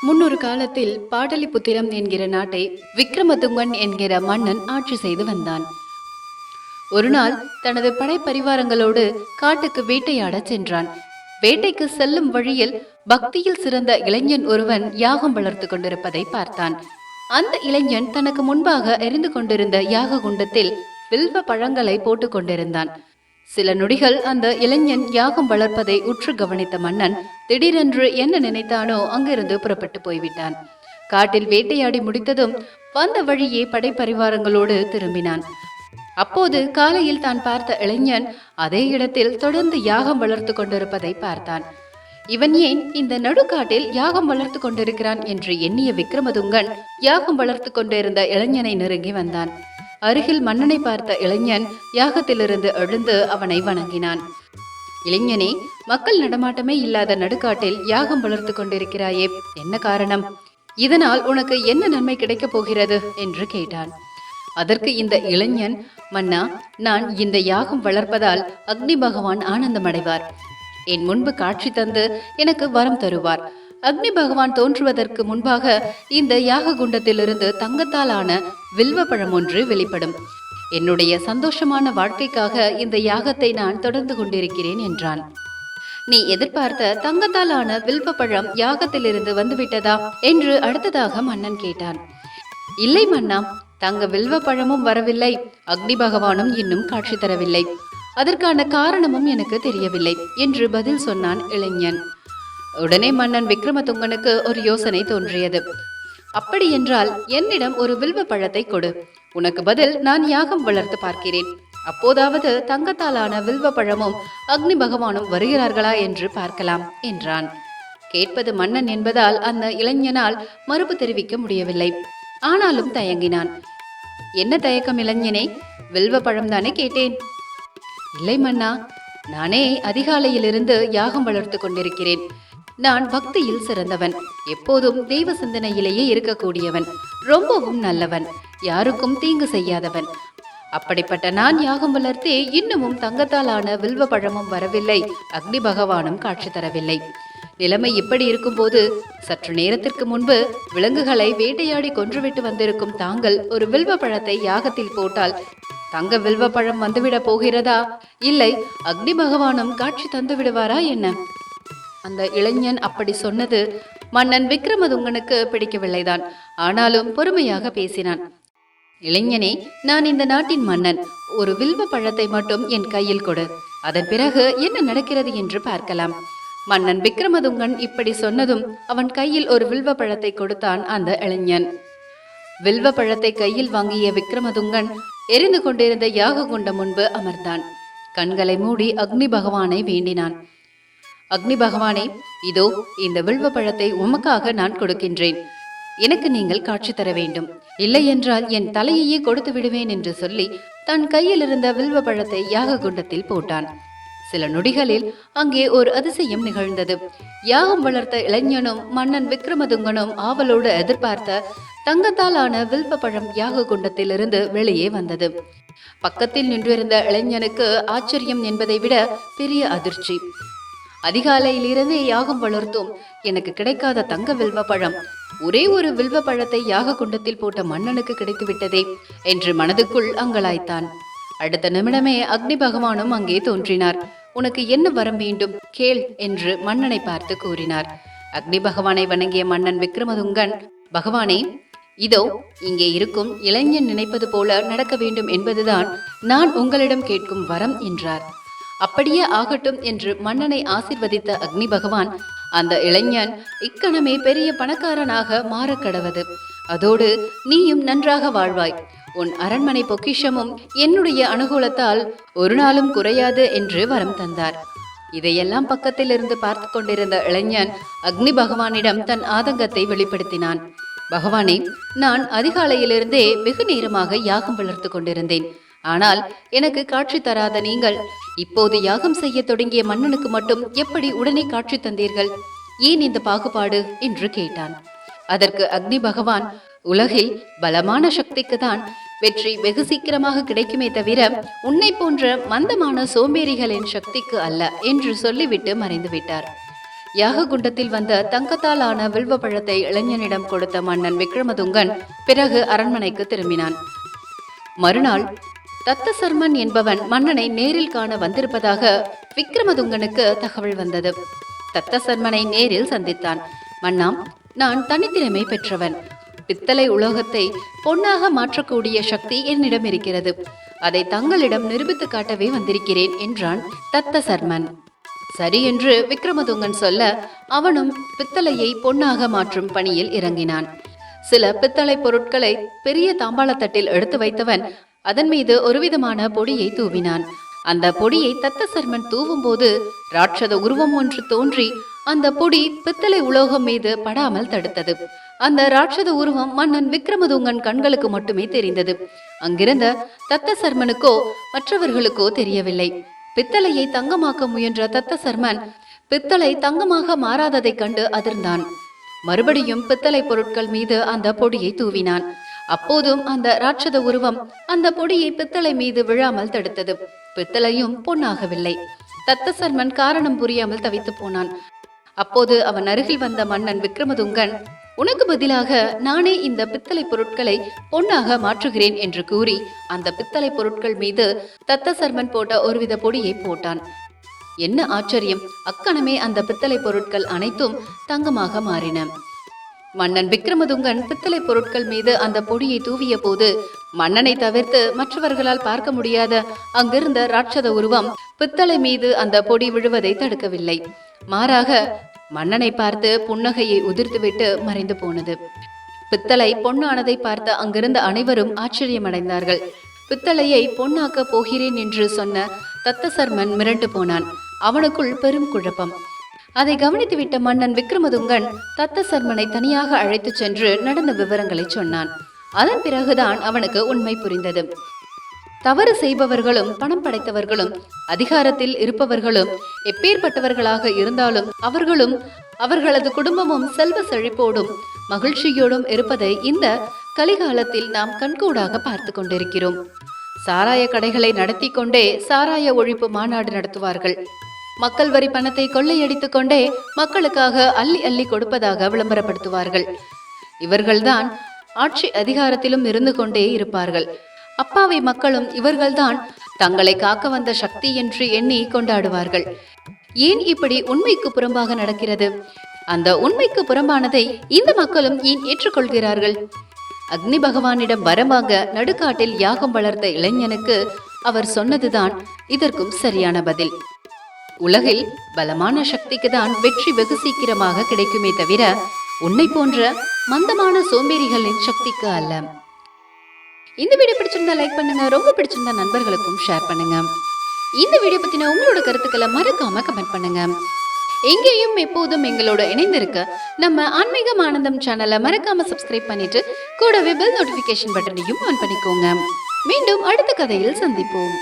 முன்னொரு காலத்தில் பாடலிபுத்திரம் என்கிற நாட்டை விக்ரமதுங்கன் என்கிற மன்னன் ஆட்சி செய்து வந்தான். ஒரு நாள் தனது படைப்பரிவாரங்களோடு காட்டுக்கு வேட்டையாடச் சென்றான். வேட்டைக்கு செல்லும் வழியில் பக்தியில் சிறந்த இளைஞன் ஒருவன் யாகம் வளர்த்து கொண்டிருப்பதை பார்த்தான். அந்த இளைஞன் தனக்கு முன்பாக எரிந்து கொண்டிருந்த யாக குண்டத்தில் வில்வ பழங்களை போட்டுக் கொண்டிருந்தான். சில நொடிகள் அந்த இளைஞன் யாகம் வளர்ப்பதை உற்று கவனித்த மன்னன் திடீரென்று என்ன நினைத்தானோ அங்கிருந்து புறப்பட்டு போய்விட்டான். காட்டில் வேட்டையாடி முடித்ததும் வந்த வழியே படைப்பரிவாரங்களோடு திரும்பினான். அப்போது காலையில் தான் பார்த்த இளைஞன் அதே இடத்தில் தொடர்ந்து யாகம் வளர்த்து கொண்டிருப்பதை பார்த்தான். இவன் ஏன் இந்த நடுக்காட்டில் யாகம் வளர்த்து கொண்டிருக்கிறான்? என்று எண்ணிய விக்ரமதுங்கன் யாகம் வளர்த்து கொண்டிருந்த இளைஞனை நெருங்கி வந்தான். அருகில் மன்னனை பார்த்த இளைஞன் யாகத்திலிருந்து எழுந்து அவனை வணங்கினான். இளைஞனே மக்கள் நடமாட்டமே இல்லாத நடுக்காட்டில் யாகம் வளர்த்து கொண்டிருக்கிறாயே என்ன காரணம்? இதனால் உனக்கு என்ன நன்மை கிடைக்கப் போகிறது? என்று கேட்டான். அதற்கு இந்த இளைஞன் மன்னா நான் இந்த யாகம் வளர்ப்பதால் அக்னி பகவான் ஆனந்தமடைவார். என் முன்பு காட்சி தந்து எனக்கு வரம் தருவார். அக்னி பகவான் தோன்றுவதற்கு முன்பாக இந்த யாக குண்டத்திலிருந்து தங்கத்தால் ஆன வில்வ பழம் ஒன்று வெளிப்படும். என்னுடைய சந்தோஷமான வாழ்க்கைக்காக இந்த யாகத்தை நான் தொடர்ந்து கொண்டிருக்கிறேன் என்றான். நீ எதிர்பார்த்த தங்கத்தால் ஆன வில்வ பழம் யாகத்திலிருந்து வந்துவிட்டதா? என்று அடுத்ததாக மன்னன் கேட்டான். இல்லை மன்னா தங்க வில்வ பழமும் வரவில்லை. அக்னி பகவானும் இன்னும் காட்சி தரவில்லை. அதற்கான காரணமும் எனக்கு தெரியவில்லை என்று பதில் சொன்னான் இளைஞன். உடனே மன்னன் விக்ரமதுங்கனுக்கு ஒரு யோசனை தோன்றியது. அப்படி என்றால் என்னிடம் ஒரு வில்வ பழத்தை கொடு. உனக்கு பதில் நான் யாகம் வளர்த்து பார்க்கிறேன். அப்போதாவது தங்கத்தாலான வில்வ பழமும் அக்னி பகவானும் வருகிறார்களா என்று பார்க்கலாம் என்றான். கேட்பது மன்னன் என்பதால் அந்த இளைஞனால் மறுப்பு தெரிவிக்க முடியவில்லை. ஆனாலும் தயங்கினான். என்ன தயக்கம் இளைஞனே? வில்வ பழம் தானே கேட்டேன். இல்லை மன்னா. நானே அதிகாலையிலிருந்து யாகம் வளர்த்து கொண்டிருக்கிறேன். நான் பக்தியில் சிறந்தவன். எப்போதும் தெய்வ சிந்தனையிலேயே இருக்கக்கூடியவன். ரொம்பவும் நல்லவன். யாருக்கும் தீங்கு செய்யாதவன். அப்படிப்பட்ட நான் யாகம் வளர்த்தே இன்னமும் தங்கத்தாலான வில்வ பழமும் வரவில்லை. அக்னி பகவானும் காட்சி தரவில்லை. நிலைமை இப்படி இருக்கும்போது சற்று நேரத்திற்கு முன்பு விலங்குகளை வேட்டையாடி கொன்றுவிட்டு வந்திருக்கும் தாங்கள் ஒரு வில்வ பழத்தை யாகத்தில் போட்டால் தங்க வில்வ பழம் வந்துவிட போகிறதா? இல்லை அக்னி பகவானும் காட்சி தந்து விடுவாரா என்ன? அந்த இளைஞன் அப்படி சொன்னது மன்னன் விக்ரமதுங்கனுக்கு பிடிக்கவில்லைதான். ஆனாலும் பொறுமையாக பேசினான். இளைஞனே நான் இந்த நாட்டின் மன்னன். ஒரு வில்வ பழத்தை மட்டும் என் கையில் கொடு. அதன் பிறகு என்ன நடக்கிறது என்று பார்க்கலாம். மன்னன் விக்ரமதுங்கன் இப்படி சொன்னதும் அவன் கையில் ஒரு வில்வ பழத்தை கொடுத்தான் அந்த இளைஞன். வில்வ பழத்தை கையில் வாங்கிய விக்ரமதுங்கன் எரிந்து கொண்டிருந்த யாக குண்டம் முன்பு அமர்ந்தான். கண்களை மூடி அக்னி பகவானை வேண்டினான். அக்னி பகவானே இதோ இந்த வில்வ பழத்தை உமக்காக நான் கொடுக்கின்றேன். எனக்கு நீங்கள் காட்சி தர வேண்டும். இல்லை என்றால் என் தலையையே கொடுத்து விடுவேன் என்று சொல்லி தன் கையில் இருந்த வில்வ பழத்தை யாக குண்டத்தில் போட்டான். சில நொடிகளில் அங்கே ஒரு அதிசயம் நிகழ்ந்தது. யாகம் வளர்த்த இளைஞனும் மன்னன் விக்ரமதுங்கனும் ஆவலோடு எதிர்பார்த்த தங்கத்தால் ஆன வில்வ பழம் யாக குண்டத்திலிருந்து வெளியே வந்தது. பக்கத்தில் நின்றிருந்த இளைஞனுக்கு ஆச்சரியம் என்பதை விட பெரிய அதிர்ச்சி. அதிகாலையிலிருந்தே யாகம் வளர்த்தோம். எனக்கு கிடைக்காத தங்க வில்வ பழம். ஒரே ஒரு வில்வ பழத்தை யாக குண்டத்தில் போட்ட மன்னனுக்கு கிடைத்து விட்டதே என்று மனதுக்குள் அங்கலாய்த்தான். அடுத்த நிமிடமே அக்னி பகவானும் அங்கே தோன்றினார். உனக்கு என்ன வரம் வேண்டும்? கேள் என்று மன்னனை பார்த்து கூறினார். அக்னி பகவானை வணங்கிய மன்னன் விக்ரமதுங்கன் பகவானே இதோ இங்கே இருக்கும் இளைஞன் நினைப்பது போல நடக்க வேண்டும் என்பதுதான் நான் உங்களிடம் கேட்கும் வரம் என்றார். அப்படியே ஆகட்டும் என்று மன்னனை ஆசிர்வதித்த அக்னி பகவான் அந்த இளைஞன் இக்கணமே பெரிய பணக்காரனாக மாறக் கடவது. அதோடு நீயும் நன்றாக வாழ்வாய். உன் அரண்மனை பொக்கிஷமும் என்னுடைய அனுகூலத்தால் ஒரு நாளும் குறையாது என்று வரம் தந்தார். இதையெல்லாம் பக்கத்தில் இருந்து பார்த்து கொண்டிருந்த இளைஞன் அக்னி பகவானிடம் தன் ஆதங்கத்தை வெளிப்படுத்தினான். பகவானே நான் அதிகாலையிலிருந்தே வெகு நேரமாக யாகம் வளர்த்து கொண்டிருந்தேன். ஆனால் எனக்கு காட்சி தராத நீங்கள் இப்போது யாகம் செய்ய தொடங்கிய மன்னனுக்கு மட்டும் எப்படி உடனே காட்சி தந்தீர்கள்? ஏன் இந்த பாகுபாடு? என்று கேட்டான். அதற்கு அக்னி பகவான் உலகில் பலமான சக்திக்கு தான் வெற்றி வெகு சீக்கிரமாக கிடைக்குமே தவிர உன்னை போன்ற மந்தமான சோம்பேறிகளின் சக்திக்கு அல்ல என்று சொல்லிவிட்டு மறைந்து விட்டார். யாககுண்டத்தில் வந்த தங்கத்தால் ஆன வில்வ பழத்தை இளைஞனிடம் கொடுத்த மன்னன் விக்ரமதுங்கன் பிறகு அரண்மனைக்கு திரும்பினான். மறுநாள் தத்தசர்மன் என்பவன் மன்னனை நேரில் காண வந்திருப்பதாக விக்ரமதுங்கனுக்கு தகவல் வந்தது. தத்தசர்மனை நேரில் சந்தித்தான். மன்னாம் நான் தனித்திறமை பெற்றவன். பித்தளை உலோகத்தை பொன்னாக மாற்றக்கூடிய சக்தி என்னிடம் இருக்கிறது. அதை தங்களிடம் நிரூபித்து காட்டவே வந்திருக்கிறேன் என்றான் தத்தசர்மன். சரி என்று விக்ரமதுங்கன் சொல்ல அவனும் பித்தளையை பொன்னாக மாற்றும் பணியில் இறங்கினான். சில பித்தளை பொருட்களை பெரிய தாம்பாளத்தட்டில் எடுத்து வைத்தவன் அதன் மீது ஒருவிதமான பொடியை தூவினான். அந்த பொடியை தத்த சர்மன் தூவும் போது ராட்சத உருவம் ஒன்று தோன்றி அந்த பொடி பித்தளை உலோகம் மீது படாமல் தடுத்தது. அந்த ராட்சத உருவம் மன்னன் விக்ரமதுங்கன் கண்களுக்கு மட்டுமே தெரிந்தது. அங்கிருந்த தத்த சர்மனுக்கோ மற்றவர்களுக்கோ தெரியவில்லை. பித்தளையை தங்கமாக்க முயன்ற தத்த சர்மன் பித்தளை தங்கமாக மாறாததைக் கண்டு அதிர்ந்தான். மறுபடியும் பித்தளை பொருட்கள் மீது அந்த பொடியை தூவினான். அப்போதும் அந்த ராட்சத உருவம் அந்த பொடியை பித்தளை மீது விழாமல் தடுத்தது. பித்தளையும் பொன்னாகவில்லை. தத்தசர்மன் காரணம் புரியாமல் தவித்து போனான். அப்போது அவன் அருகில் வந்த மன்னன் விக்ரமதுங்கன் உனக்கு பதிலாக நானே இந்த பித்தளை பொருட்களை பொன்னாக மாற்றுகிறேன் என்று கூறி அந்த பித்தளை பொருட்கள் மீது தத்தசர்மன் போட்ட ஒருவித பொடியை போட்டான். என்ன ஆச்சரியம்! அக்கணமே அந்த பித்தளை பொருட்கள் அனைத்தும் தங்கமாக மாறின. மன்னன் விக்ரமதுங்கன் பித்தளை பொருட்கள் மீது அந்த பொடியை தூவிய போது மன்னனை தவிர்த்து மற்றவர்களால் பார்க்க முடியாத அங்கிருந்த ராட்சத உருவம் பித்தளை மீது அந்த பொடி விழுவதை தடுக்கவில்லை. மாறாக மன்னனை பார்த்து புன்னகையை உதிர்த்துவிட்டு மறைந்து போனது. பித்தளை பொன்னானதை பார்த்த அங்கிருந்த அனைவரும் ஆச்சரியமடைந்தார்கள். பித்தளையை பொன்னாக்க போகிறேன் என்று சொன்ன தத்தசர்மன் மிரண்டு போனான். அவனுக்குள் பெரும் குழப்பம். அதை கவனித்துவிட்ட மன்னன் விக்ரமதுங்கன் தத்தசர்மனை தனியாக அழைத்துச் சென்று நடந்த விவரங்களை சொன்னான். அதன் பிறகுதான் அவனுக்கு உண்மை புரிந்தது. தவறு செய்பவர்களும் பணம் படைத்தவர்களும் அதிகாரத்தில் இருப்பவர்களும் எப்பேற்பட்டவர்களாக இருந்தாலும் அவர்களும் அவர்களது குடும்பமும் செல்வ செழிப்போடும் மகிழ்ச்சியோடும் இருப்பதை இந்த கலிகாலத்தில் நாம் கண்கூடாக பார்த்து கொண்டிருக்கிறோம். சாராய கடைகளை நடத்தி கொண்டே சாராய ஒழிப்பு மாநாடு நடத்துவார்கள். மக்கள் வரி பணத்தை கொள்ளையடித்துக் கொண்டே மக்களுக்காக அள்ளி அள்ளி கொடுப்பதாக விளம்பரப்படுத்துவார்கள். இவர்கள்தான் ஆட்சி அதிகாரத்திலும் இருந்து கொண்டே இருப்பார்கள். அப்பாவி மக்களும் இவர்கள்தான் தங்களை காக்க வந்த சக்தி என்று எண்ணி கொண்டாடுவார்கள். ஏன் இப்படி உண்மைக்கு புறம்பாக நடக்கிறது? அந்த உண்மைக்கு புறம்பானதை இந்த மக்களும் ஏன் ஏற்றுக்கொள்கிறார்கள்? அக்னி பகவானிடம் வரமாக நடுக்காட்டில் யாகம் வளர்த்த இளைஞனுக்கு அவர் சொன்னதுதான் இதற்கும் சரியான பதில். உலகில் பலமான சக்திக்கு தான் வெற்றி வெகு சீக்கிரமாக கிடைக்குமே தவிர உன்னை போன்ற மந்தமான சோம்பேறிகளின் சக்திக்கு அல்ல. இந்த வீடியோ பிடிச்சிருந்தா லைக் பண்ணுங்க ரொம்ப பிடிச்சிருந்தா நண்பர்களுக்கும் ஷேர் பண்ணுங்க. இந்த வீடியோ பத்தின உங்களோட கருத்துக்களை மறக்காம கமெண்ட் பண்ணுங்க. எங்கேயும் எப்போதும் எங்களோட இணைந்திருக்க நம்ம ஆன்மீகம் ஆனந்தம் சேனலை மறக்காம சப்ஸ்கிரைப் பண்ணிட்டு கூடவே பெல் நோட்டிபிகேஷன் பட்டனையும் ஆன் பண்ணிக்கோங்க. மீண்டும் அடுத்த கதையில் சந்திப்போம்.